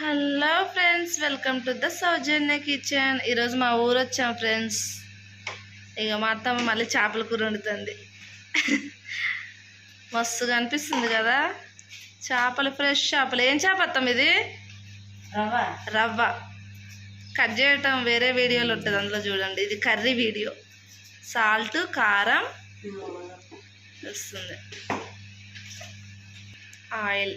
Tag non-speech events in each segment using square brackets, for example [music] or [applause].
Hello friends welcome to the Soujanya kitchen. ఈరోజు మా ఊరు వచ్చాం ఫ్రెండ్స్. ఇక మా అత్తమ్మ మళ్ళీ చేపల కూర వండుతుంది. మస్తుగా అనిపిస్తుంది కదా? చేపలు ఫ్రెష్ చేపలు. ఏం చేప అత్తమ్మ ఇది? రవ్వ. రవ్వ. కట్ చేయటం వేరే వీడియోలు ఉంటుంది అందులో చూడండి. ఇది కర్రీ వీడియో. సాల్ట్ కారం వస్తుంది. ఆయిల్.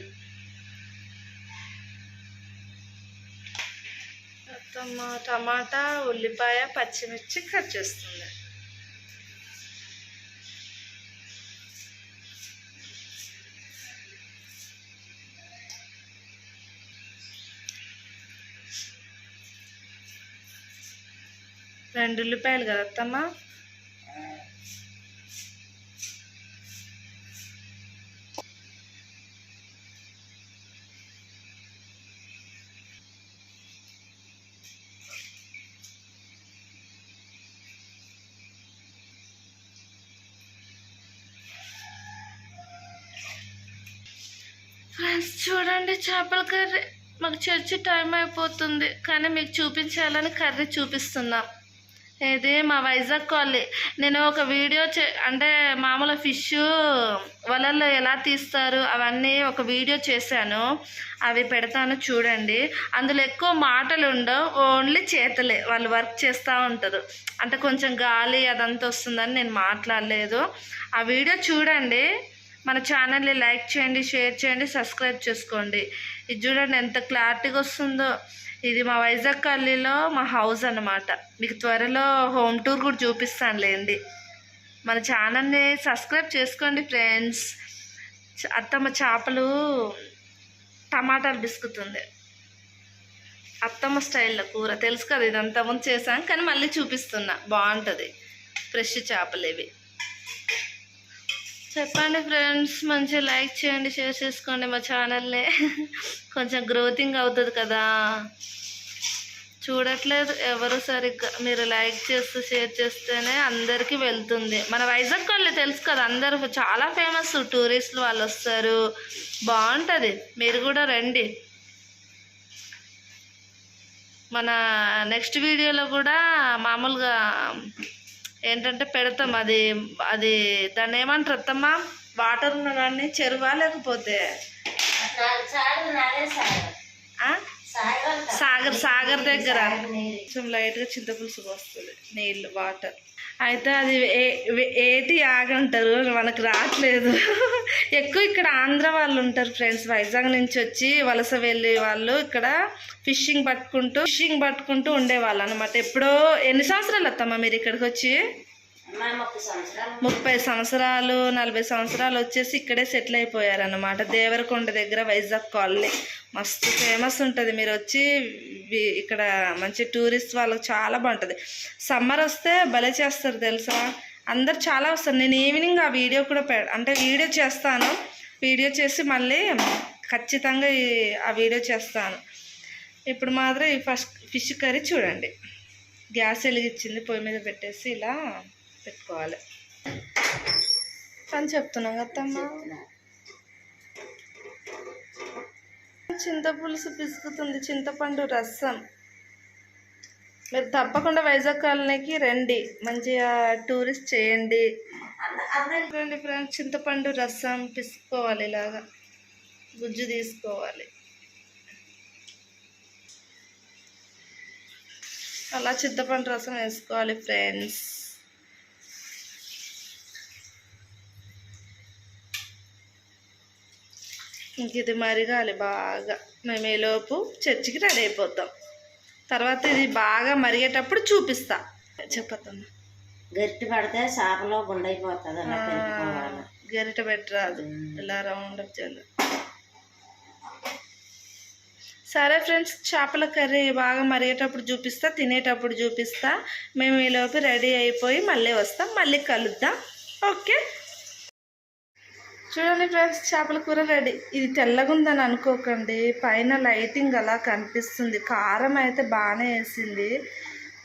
అత్తమ్మ టమాటా ఉల్లిపాయ పచ్చిమిర్చి కట్ చేస్తుంది. రెండు ఉల్లిపాయలు కదా అత్తమ్మ ఫ్రెండ్స్ చూడండి చేపల కర్రీ. మాకు చర్చి టైం అయిపోతుంది కానీ మీకు చూపించాలని కర్రీ చూపిస్తున్నాం. ఇది మా వైజాగ్ కాలనీ. నేను ఒక వీడియో చే అంటే మామూలు ఫిష్ వలల్లో ఎలా తీస్తారు అవన్నీ ఒక వీడియో చేశాను. అవి పెడతాను చూడండి. అందులో ఎక్కువ మాటలు ఉండవు ఓన్లీ చేతలే. వాళ్ళు వర్క్ చేస్తూ ఉంటారు. అంటే కొంచెం గాలి అదంతా వస్తుందని నేను మాట్లాడలేదు. ఆ వీడియో చూడండి. మన ఛానల్ని లైక్ చేయండి షేర్ చేయండి సబ్స్క్రైబ్ చేసుకోండి. ఇది చూడండి ఎంత క్లారిటీగా వస్తుందో. ఇది మా వైజాగ్ కల్లీలో మా హౌస్ అన్నమాట. మీకు త్వరలో హోమ్ టూర్ కూడా చూపిస్తానులేండి మన ఛానల్ని సబ్స్క్రైబ్ చేసుకోండి ఫ్రెండ్స్. అత్తమ్మ చేపలు టమాటాలు బిసుకుతుంది. అత్తమ్మ స్టైల్లో కూర. తెలుసు కదా ఇది ముందు చేశాను కానీ మళ్ళీ చూపిస్తున్నా. బాగుంటుంది. ఫ్రెష్ చేపలు ఇవి. చెప్పండి ఫ్రెండ్స్ మంచిగా లైక్ చేయండి షేర్ చేసుకోండి మా ఛానల్ని కొంచెం గ్రోతింగ్ అవుతుంది కదా. చూడట్లేదు ఎవరు సరిగ్గా మీరు లైక్ చేస్తూ షేర్ చేస్తేనే అందరికీ వెళ్తుంది. మన వైజాగ్ వాళ్ళు తెలుసు కదా అందరూ చాలా ఫేమస్ టూరిస్టులు వాళ్ళు వస్తారు. బాగుంటుంది. మీరు కూడా రండి. మన నెక్స్ట్ వీడియోలో కూడా మామూలుగా ఏంటంటే పెడతాం అది అది దాన్ని ఏమంటారు అత్తమ్మా? వాటర్ ఉన్న దాన్ని చెరువా లేకపోతే? సాగర్ సాగర్ దగ్గర. కొంచెం లైట్గా చింతపులుసు వస్తుంది నీళ్ళు వాటర్. అయితే అది ఏటి ఆగంటారు మనకు రావట్లేదు. [laughs] ఎక్కువ ఇక్కడ ఆంధ్ర వాళ్ళు ఉంటారు ఫ్రెండ్స్. వైజాగ్ నుంచి వచ్చి వలస వెళ్ళే వాళ్ళు ఇక్కడ ఫిషింగ్ పట్టుకుంటూ ఫిషింగ్ పట్టుకుంటూ ఉండేవాళ్ళు అనమాట ఎప్పుడో ఎన్ని సంవత్సరాలు వస్తామా మీరు ఇక్కడికి వచ్చి? ముప్పై సంవత్సరాలు? నలభై సంవత్సరాలు వచ్చేసి ఇక్కడే సెటిల్ అయిపోయారన్నమాట. దేవరకొండ దగ్గర వైజాగ్ కాలనీ. మస్తు ఫేమస్ ఉంటుంది. మీరు వచ్చి ఇక్కడ మంచి టూరిస్ట్ వాళ్ళకి చాలా బాగుంటుంది. సమ్మర్ వస్తే భలే చేస్తారు తెలుసా? అందరు చాలా వస్తారు. నేను ఈవినింగ్ ఆ వీడియో కూడా పె అంటే వీడియో చేస్తాను. వీడియో చేసి మళ్ళీ ఖచ్చితంగా ఈ- ఆ వీడియో చేస్తాను. ఇప్పుడు మాత్రం ఈ ఫస్ట్ ఫిష్ కర్రీ చూడండి. గ్యాస్ వెలిగించింది పొయ్యి మీద పెట్టేసి ఇలా పెట్టుకోవాలి. అని చెప్తున్నాం కదమ్మా చింతపులుసు పిసుకుతుంది చింతపండు రసం. మీరు తప్పకుండా వైజాగ్ కాలనీకి రండి. మంచిగా టూరిస్ట్ చేయండి. రండి ఫ్రెండ్స్ చింతపండు రసం పిసుకోవాలి ఇలాగా. గుజ్జు తీసుకోవాలి. అలా చింతపండు రసం వేసుకోవాలి ఫ్రెండ్స్. ఇంక ఇది మరగాలి బాగా. మేము ఈలోపు చర్చికి రెడీ అయిపోతాం. తర్వాత ఇది బాగా మరిగేటప్పుడు చూపిస్తా. చెప్పద్దమ్మా. గట్టి పడితే చేపలో గుండైపోతుంది గరిట పెట్టరాదు. ఇలా రౌండ్ చేయాలి. సరే ఫ్రెండ్స్ చేపల కర్రీ బాగా మరిగేటప్పుడు చూపిస్తా తినేటప్పుడు చూపిస్తా. మేము ఈలోపు రెడీ అయిపోయి మళ్ళీ వస్తాం. మళ్ళీ కలుద్దాం. ఓకే? చూడండి ఫ్రెండ్స్ చేపల కూర రెడీ. ఇది తెల్లగుందని అనుకోకండి. పైన లైటింగ్ అలా కనిపిస్తుంది. కారం అయితే బాగానే వేసింది.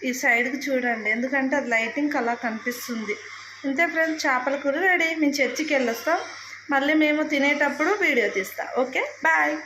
ఈ సైడ్కి చూడండి. ఎందుకంటే అది లైటింగ్ అలా కనిపిస్తుంది. ఇంతే ఫ్రెండ్స్ చేపల కూర రెడీ. మేము చర్చికి వెళ్ళొస్తాం. మళ్ళీ మేము తినేటప్పుడు వీడియో తీస్తాం. ఓకే? బాయ్.